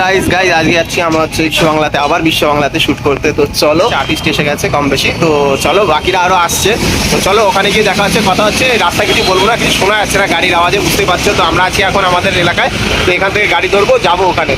Guys guys আজকে যাচ্ছি আমরা হচ্ছে বিশ্ব বাংলাতে আবার বিশ্ব বাংলাতে শুট করতে। তো চলো আর্টিস্ট এসে গেছে কম বেশি। তো চলো, বাকিরা আরও আসছে। তো চলো, ওখানে গিয়ে দেখা হচ্ছে, কথা হচ্ছে, রাস্তা কিছু বলব না, কিছু শোনা যাচ্ছে না গাড়ির আওয়াজে বুঝতে পারছ? তো আমরা আছি এখন আমাদের এলাকায়। তো এখান থেকে গাড়ি ধরবো, যাব ওখানে।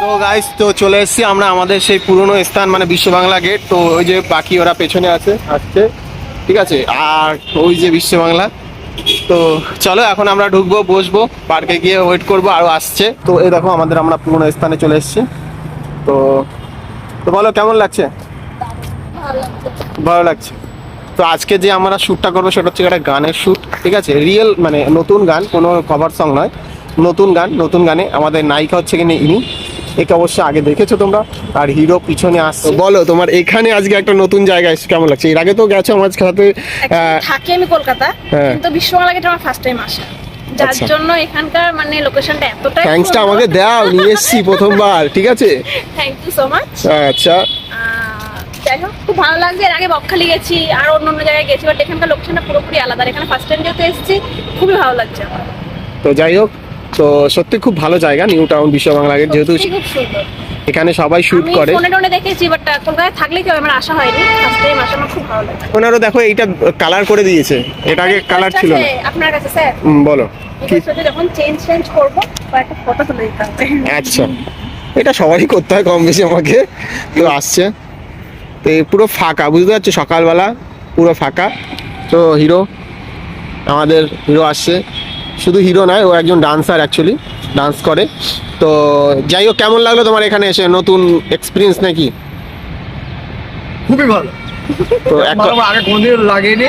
তো তো চলে এসেছি আমরা আমাদের সেই পুরনো স্থান মানে বিশ্ব বাংলা গেট তো ওই যে বাকি ওরা পেছনে আছে, আসছে। ঠিক আছে? আর ওই যে বিশ্ব বাংলা তো চলো, এখন আমরা ঢুকবো, বসবো পার্কে গিয়ে ওয়েট করব, আরও আসছে। তো এই দেখো, আমাদের আমরা পুরোনো স্থানে চলে এসেছি। তো তো বলো, কেমন লাগছে? ভালো লাগছে। তো আজকে যে আমরা শ্যুটটা করব, সেটা হচ্ছে একটা গানের শ্যুট ঠিক আছে? রিয়েল মানে নতুন গান, কোনো কভার সং নয়। নতুন গান, নতুন গানে আমাদের নায়িকা হচ্ছে কিনা ইনি? একে অবশ্যই আগে দেখেছ তোমরা। আর হিরো পিছনে আসছে। বলো তোমার এখানে আজকে একটা নতুন জায়গা এসে কেমন লাগছে? এর আগে তো গেছো আমার সাথে থাকি আমি কলকাতা হ্যাঁ। কিন্তু বিশ্ববাংলা গেট আমার ফার্স্ট টাইম আসা। যার আচ্ছা। জন্য এখানকার মানে লোকেশনটা এতটাই থ্যাঙ্কসটা আমাকে দাও নিয়ে এসছি প্রথমবার ঠিক আছে? থ্যাংক ইউ সো মাচ আচ্ছা। যাই হোক খুব ভালো লাগছে। এর আগে বকখালি গেছি আর অন্য অন্য জায়গায় গেছি বাট এখানকার লোকেশনটা পুরোপুরি আলাদা। এখানে ফার্স্ট টাইম যেহেতু এসেছি খুবই ভালো লাগছে আমার। তো যাই হোক তো সত্যি খুব ভালো জায়গা নিউ টাউন বিশ্ব বাংলা গেট যেহেতু এখানে সবাই শুট করে। ফোনে টোনে দেখেছি বাট কলকাতায় থাকলে কি আমার আসা হয়নি। ফার্স্ট টাইম আসা আমার খুব ভালো লাগে। ওনারও দেখো এইটা কালার করে দিয়েছে। এটা আগে কালার ছিল না। আপনার কাছে স্যার? বলো। কি? এটার সাথে যখন চেঞ্জ চেঞ্জ করব কয়েকটা ফটো তুলে দিতে হবে। আচ্ছা। এটা সবারই করতে হয় কম বেশি আমাকে। তো আসছে। তো পুরো ফাঁকা বুঝতে পারছ? সকালবেলা পুরো ফাঁকা। তো হিরো আমাদের হিরো আসছে। শুধু হিরো নয় ও একজন ডান্সার অ্যাকচুয়ালি ডান্স করে। তো যাই হোক কেমন লাগল তোমার এখানে এসে? নতুন এক্সপিরিয়েন্স নাকি? খুবই ভালো। তো এক আমার আগে কোনোদিন লাগেনি।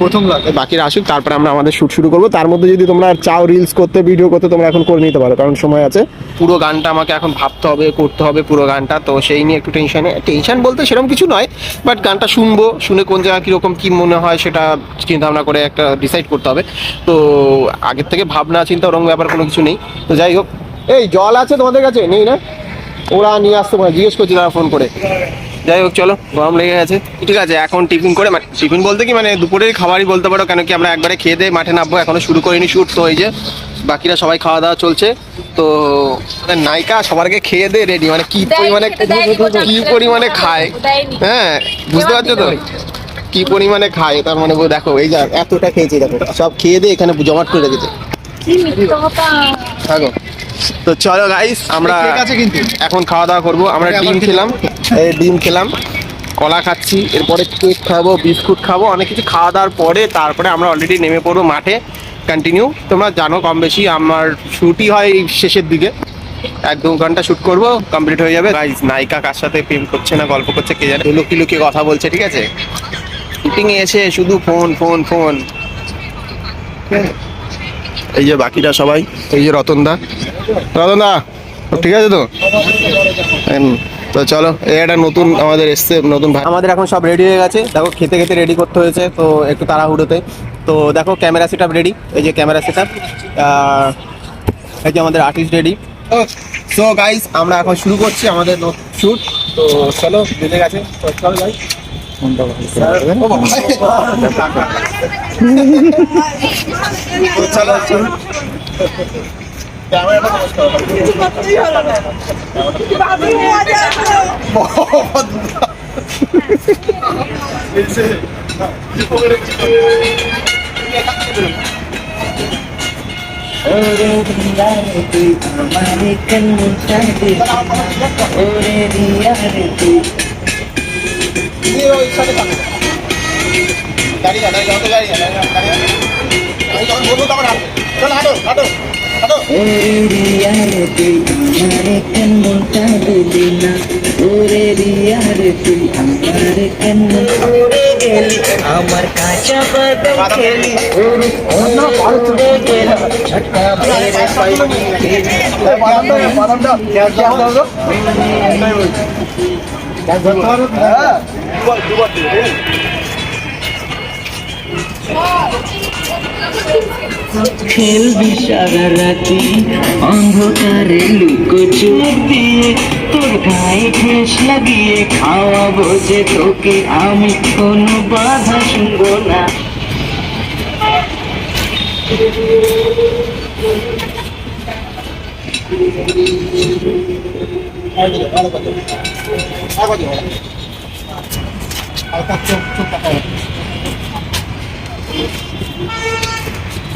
প্রথম লাগে বাকিরা আসুক, তারপরে আমরা আমাদের শুট শুরু করব। তার মধ্যে যদি তোমরা চাও রিলস করতে ভিডিও করতে, তোমরা এখন করে নিতে পারো, কারণ সময় আছে। পুরো গানটা আমাকে এখন ভাবতে হবে, করতে হবে পুরো গানটা, তো সেই নিয়ে একটু টেনশনে টেনশন বলতে সেরকম কিছু নয় বাট গানটা শুনব, শুনে কোন জায়গা কীরকম কী মনে হয় সেটা চিন্তা ভাবনা করে একটা ডিসাইড করতে হবে। তো আগের থেকে ভাবনা, চিন্তা ওরকম ব্যাপার কোনো কিছু নেই। তো যাই হোক, এই জল আছে তোমাদের কাছে? নেই না? ওরা নিয়ে আসতে পারে, জিজ্ঞেস করছি তারা ফোন করে। যাই হোক চলো গরম লেগে গেছে। ঠিক আছে এখন টিফিন করে মানে টিফিন বলতে কি মানে দুপুরের খাবারই বলতে পারো কেন কি আমরা একবারে খেয়ে দিয়ে মাঠে নামবো এখনও শুরু করিনি শুট তো এই যে। বাকিরা সবাই খাওয়া দাওয়া চলছে তো নায়িকা সবার আগে খেয়ে দিয়ে রেডি মানে কি পরিমাণে কি পরিমাণে খায়? হ্যাঁ বুঝতে পারছ তো? কি পরিমাণে খায়? তার মানে দেখো এই যা এতটা খেয়েছে দেখো সব খেয়ে দিয়ে এখানে জমাট করে রেখেছে। থাকো। তো চলো গাইস আমরা কেক আছে কিন্তু। এখন খাওয়া দাওয়া করব আমরা ডিম খেলাম। ডিম খেলাম, কলা খাচ্ছি, এরপরে কেক খাব, বিস্কুট খাব, অনেক কিছু খাওয়া দাওয়ার পরে তারপরে আমরা অলরেডি নেমে পড়ব মাঠে কন্টিনিউ তোমরা জানো কম বেশি আমার শুটই হয় এই শেষের দিকে। এক দু ঘণ্টা শুট করব কমপ্লিট হয়ে যাবে। গাইস নায়িকা কার সাথে প্রেম করছে না গল্প করছে, কে জানে? লুকিয়ে লুকিয়ে কথা বলছে, ঠিক আছে? শুটিং এসে শুধু ফোন ফোন ফোন এই যে বাকিরা সবাই, এই যে রতনদা রতনদা ঠিক আছে তো? তো চলো এই একটা নতুন আমাদের এসছে নতুন ভাই। আমাদের এখন সব রেডি হয়ে গেছে। দেখো খেতে খেতে রেডি করতে হয়েছে তো একটু তাড়াহুড়োতে। তো দেখো ক্যামেরা সেট রেডি এই যে ক্যামেরা সেট এই যে আমাদের আর্টিস্ট রেডি সো গাইস আমরা এখন শুরু করছি আমাদের শুট তো চলো বেজে গেছে। তো চলো গাইস চলো চলো। ওরে দিয়া রে তুই আমারে কন্যা দে ওরে দিয়া রে তুই গাড়ি গাড়ি গাড়ি গাড়ি গাড়ি। আমি যখন বলব তখন হাঁটো চলো হাঁটো হাঁটো হাঁটো ওরে দিয়া রে তুই আমারে কন্যা দিলি না ওরে দিয়া রে তুই আমারে কন্যা ওরে গেলি আমার কাঁচা বাদাম খেলি ওরে ওরে গেলি ছটকা মেরে পাইনি খেলবি সারা রাতি অন্ধকারে লুকো লুকোচুর দিয়ে তোর গায়ে ঠেস লাগিয়ে খাওয়াবো যে তোকে আমি কোনো বাধা শুনব না।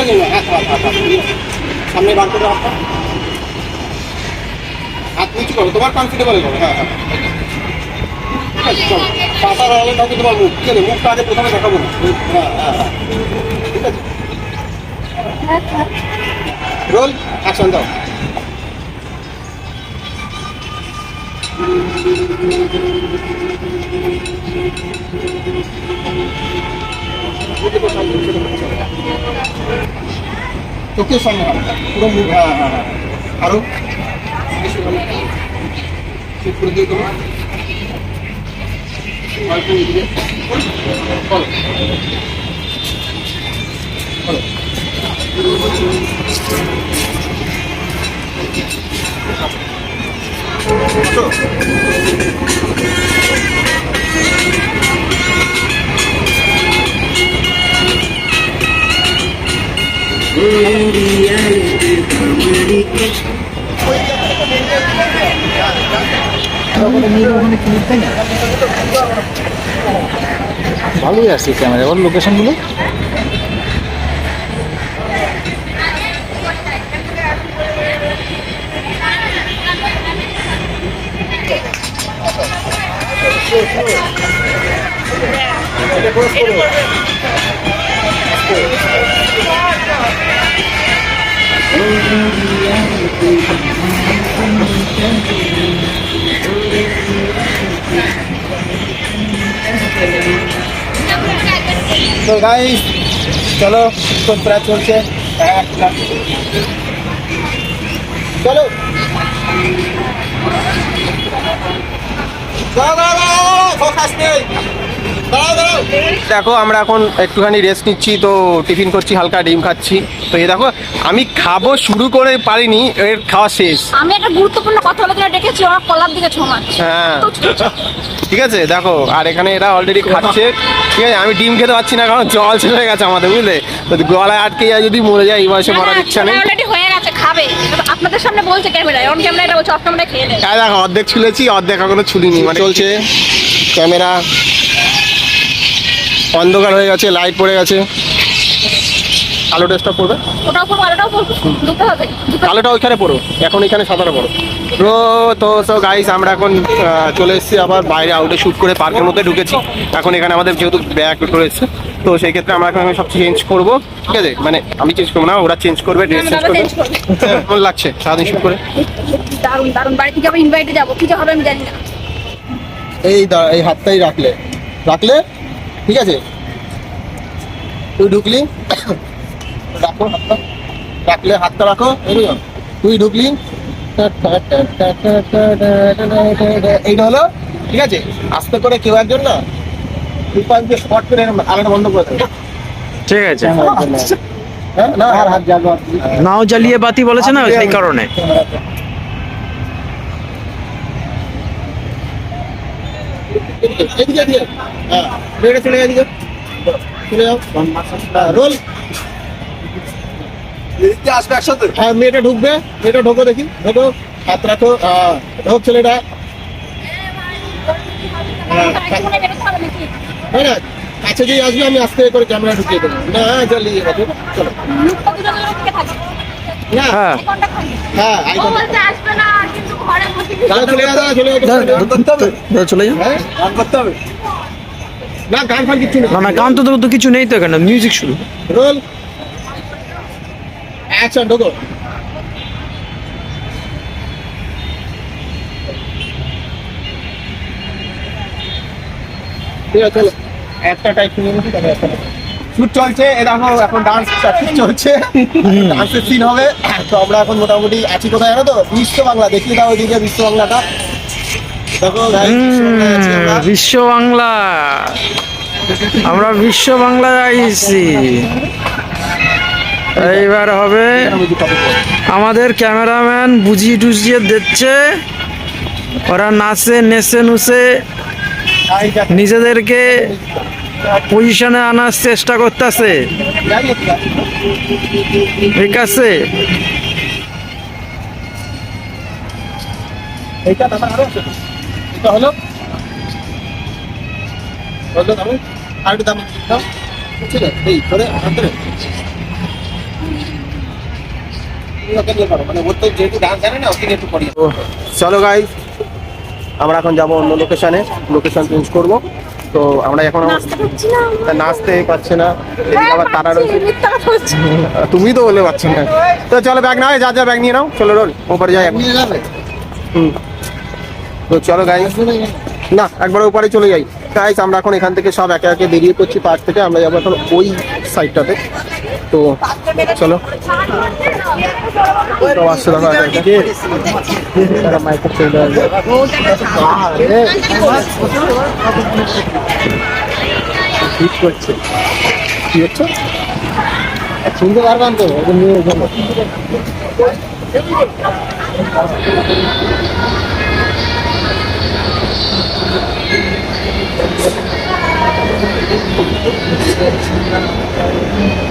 আগে না হাত হাত হাত হাত সামনে বার করে হাতটা হাত নিচু করো তোমার কনফিডেবল করো হ্যাঁ হ্যাঁ। চলো আগে নাকি তোমার মুখ ঠিক আছে মুখটা আগে প্রথমে দেখাবো না হ্যাঁ হ্যাঁ ঠিক আছে রোল অ্যাকশন দাও। চোখের সামনে পুরো মুখ হ্যাঁ হ্যাঁ হ্যাঁ। আরও? করে দিয়ে দেবো। এদিকে। ভালোই আসছে ক্যামেরা ওর লোকেশনগুলো তো গাইস চলো তো প্রায় চলছে। চলো। দেখো আমরা এখন একটুখানি রেস্ট নিচ্ছি তো টিফিন করছি হালকা ডিম খাচ্ছি। তো এই দেখো আমি খাব শুরু করে পারিনি এর খাওয়া শেষ। আমি একটা গুরুত্বপূর্ণ কথা বলে ডেকেছি আমার কলার দিকে ছোমাচ্ছে হ্যাঁ। ঠিক আছে দেখো আর এখানে এরা অলরেডি খাচ্ছে। ঠিক আছে আমি ডিম খেতে পারছি না কারণ জল ছেড়ে গেছে আমাদের বুঝলে? তো গলায় আটকে যায় যদি মরে যায় এই বয়সে মরার ইচ্ছা নেই। খাবে। আপনাদের সামনে বলছে ক্যামেরায় অন ক্যামেরায় এটা বলছে অফ ক্যামেরায় খেয়ে নেয় হ্যাঁ দেখো অর্ধেক ছুলেছি অর্ধেক এখনও ছুলিনি মানে চলছে। ক্যামেরা অন্ধকার হয়ে গেছে লাইট পড়ে গেছে। আলো ড্রেসটা পড়বে? ওটাও দুটো হবে। কালোটা ওইখানে পড়ো এখন এখানে সাদাটা পড়ো। তো তো সো গাইস আমরা এখন চলে এসেছি আবার বাইরে আউটে শুট করে পার্কের মধ্যে ঢুকেছি। এখন এখানে আমাদের যেহেতু ব্যাগ রয়েছে তো সেই ক্ষেত্রে আমরা এখন সব চেঞ্জ করব। ঠিক আছে? মানে আমি চেঞ্জ করব না ওরা চেঞ্জ করবে ড্রেস চেঞ্জ আমরা করবে। কেমন লাগছে? সারাদিন শুট করে? দারুণ দারুণ। বাড়ি থেকে আবার ইনভাইটে যাব। কি হবে আমি জানি না। এই দা এই হাতটাই রাখলে। রাখলে? ঠিক আছে? তুই ঢুকলি? রাখো হাতটা। রাখলে হাতটা রাখো তুই ঢুকলি? এইটা হলো ঠিক আছে? আস্তে করে কেউ একজন না দুই দিয়ে স্পট করে আলোটা বন্ধ করে দেবে। ঠিক আছে। হ্যাঁ? নাও জ্বালিয়ে বাতি বলেছে না সেই কারণে। হ্যাঁ চলে যাও হ্যাঁ, রোল আসবে একসাথে? হ্যাঁ মেয়েটা ঢুকবে মেয়েটা ঢোকো দেখি ঢোকো। হাত রাখো হ্যাঁ ঢোক ছেলেটা। হ্যাঁ। না কাছে যদি আসবে আমি আস্তে করে ক্যামেরা ঢুকিয়ে দেবো। না চলো। না হ্যাঁ। হ্যাঁ আসবে না কিন্তু ঘরে চলে যাও হ্যাঁ? গান করতে হবে? না গান ফান কিচ্ছু না না না গান তো তো কিছু নেই তো এখানে মিউজিক শুরু। রোল। অ্যাকশন ঢোকো। ঠিক চলো। একটা টাইপ নিয়ে নিচ্ছি তবে একটা শুট চলছে এ এখন ডান্স প্র্যাকটিস চলছে। ডান্সের সিন হবে। তো আমরা এখন মোটামুটি আছি কোথায় জানো তো? বিশ্ব বাংলা দেখিয়ে দাও ওইদিকে বিশ্ব বাংলাটা দেখো বিশ্ব বাংলায় বাংলা আমরা। বিশ্ব বাংলা আইছি। এইবার হবে আমাদের ক্যামেরাম্যান বুঝিয়ে টুজিয়ে দিচ্ছে। ওরা নাচে, নেচে, নুচে। নিজেদেরকে পজিশনে আনার চেষ্টা করতেছে। ঠিক আছে? এইটা তারপর তো যেহেতু ডান্স জানে না ওকে নিয়ে একটু পড়িয়ে চলো গাই আমরা এখন যাব অন্য লোকেশনে লোকেশন চেঞ্জ করব। তো আমরা এখন নাচতে পারছি না পারছে না। হ্যাঁ, আবার তারা রয়েছে। তুমি তো বলে পাচ্ছ না। তো চলো ব্যাগ নাও যা যা ব্যাগ নিয়ে নাও চলো রোল ওপরে যাই হুম। তো চলো গাই না একবার ওপারে চলে যাই। গাইস আমরা এখন এখান থেকে সব একে একে বেরিয়ে পড়ছি পার্ক থেকে। আমরা যাব এখন ওই সাইডটাতে তো চলো। তো আসছে মাইকে চলে। ঠিক করছে। কি হচ্ছে? শুনতে পারবেন তো নিয়ে যাব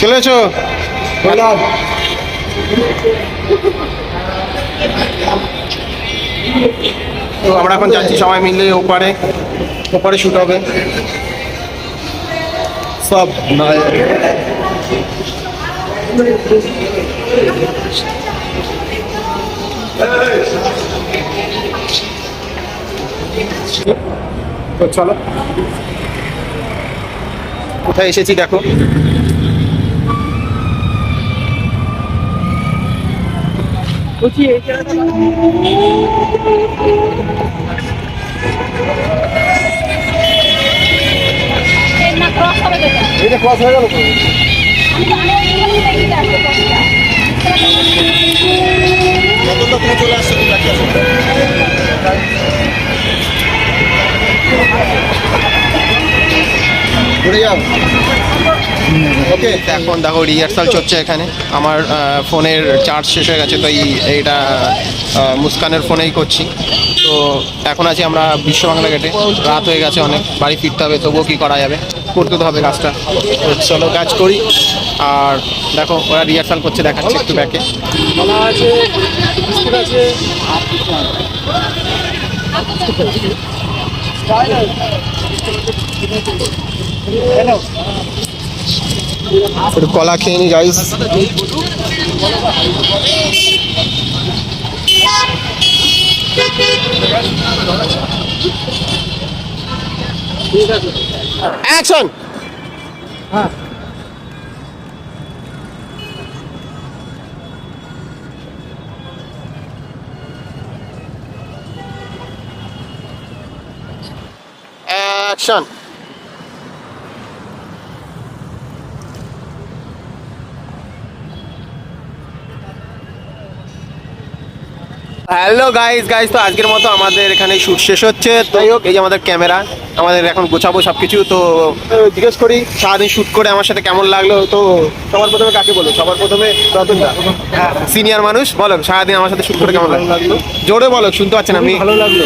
চলে এসো। বললাম তো আমরা এখন যাচ্ছি সবাই মিলে ওপারে। ওপারে শুট হবে। সব নয়। তো চলো। কোথায় এসেছি দেখো। এটা ক্রস হয়ে গেল তো? আরও এখন দেখো রিহার্সাল চলছে এখানে। আমার ফোনের চার্জ শেষ হয়ে গেছে তো এই এইটা মুস্কানের ফোনেই করছি। তো এখন আছি আমরা বিশ্ব বাংলা গেটে রাত হয়ে গেছে অনেক বাড়ি ফিরতে হবে তবুও কি করা যাবে? করতে তো হবে কাজটা। তো চলো কাজ করি। আর দেখো ওরা রিহার্সাল করছে দেখাচ্ছে একটু ব্যাকে একটু কলা খেয়ে নি guys action action hello guys guys তো আজকের মতো আমাদের এখানে শুট শেষ হচ্ছে। তাই হোক। এই যে আমাদের ক্যামেরা আমাদের এখন গোছাবো সব কিছু তো জিজ্ঞেস করি সারাদিন শুট করে আমার সাথে কেমন লাগল? তো সবার প্রথমে কাকে বলো সবার প্রথমে রতনদা সিনিয়র মানুষ বলো সারাদিন আমার সাথে শুট করে কেমন লাগল? জোরে বলো শুনতে পাচ্ছেন আপনি? ভালো লাগল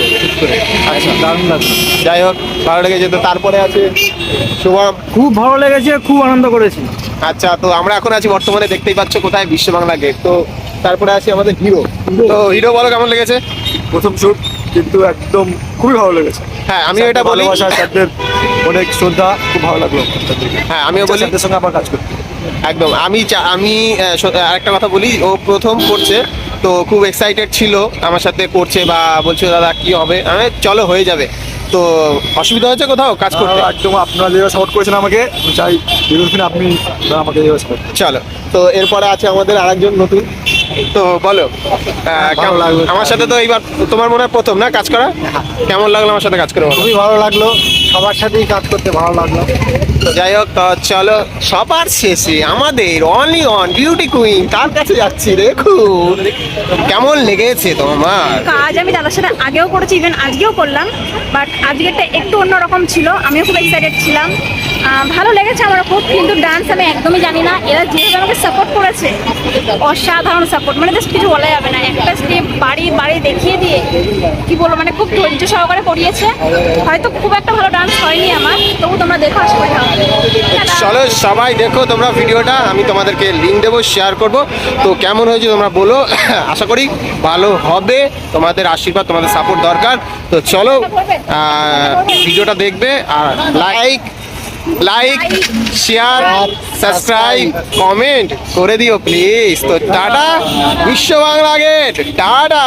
আচ্ছা দারুণ লাগল। যাই হোক ভালো লেগেছে। তো তারপরে আছে শুভম। খুব ভালো লেগেছে খুব আনন্দ করেছি। আচ্ছা তো আমরা এখন আছি বর্তমানে দেখতেই পাচ্ছ কোথায় বিশ্ব বাংলা গেট তো তারপরে আসি আমাদের হিরো তো হিরো বলো কেমন লেগেছে? প্রথম শুট কিন্তু একদম খুবই ভালো লেগেছে। হ্যাঁ আমিও এটা বলি। স্যারদের অনেক শ্রদ্ধা খুব ভালো লাগল হ্যাঁ আমিও বলি। স্যারদের সঙ্গে আমার কাজ করতে একদম আমি আমি আরেকটা কথা বলি ও প্রথম করছে তো খুব এক্সাইটেড ছিল আমার সাথে করছে বা বলছে দাদা কি হবে? আমি চলো হয়ে যাবে। তো অসুবিধা হয়েছে কোথাও কাজ করতে? একদম আপনারা যেভাবে সাপোর্ট করেছেন আমাকে চাই আপনি আমাকে চলো তো এরপরে আছে আমাদের আরেকজন নতুন। তো বলো কেমন লাগল। আমার সাথে তো এইবার তোমার মনে হয় প্রথম না কাজ করা? কেমন লাগল আমার সাথে কাজ করে খুবই ভালো লাগল। সবার সাথেই কাজ করতে ভালো লাগল। তো যাই হোক তো চলো সবার শেষে আমাদের অনলি অন বিউটি কুইন তার কাছে যাচ্ছি দেখুন কেমন লেগেছে তোমার? কাজ আমি দাদার সাথে আগেও করেছি ইভেন আজকেও করলাম বাট আজকেরটা একটু অন্যরকম ছিল আমিও খুব এক্সাইটেড ছিলাম। ভালো লেগেছে আমার খুব কিন্তু ডান্স আমি একদমই জানি না। এরা যেভাবে আমাকে সাপোর্ট করেছে অসাধারণ সাপোর্ট মানে জাস্ট কিছু বলা যাবে না। একটা স্টেপ বাড়ি বাড়ি দেখিয়ে দিয়ে কি বলব মানে খুব ধৈর্য সহকারে করিয়েছে। হয়তো খুব একটা ভালো ডান্স হয়নি আমার তবু তোমরা দেখো আশা করি ভালো লাগবে। টাটা। চলো সবাই দেখো তোমরা ভিডিওটা আমি তোমাদেরকে লিঙ্ক দেবো শেয়ার করব। তো কেমন হয়েছে তোমরা বলো আশা করি ভালো হবে। তোমাদের আশীর্বাদ তোমাদের সাপোর্ট দরকার। তো চলো ভিডিওটা দেখবে আর like like share subscribe comment করে দিও প্লিজ তো টাটা বিশ্ব বাংলা গেট টাটা।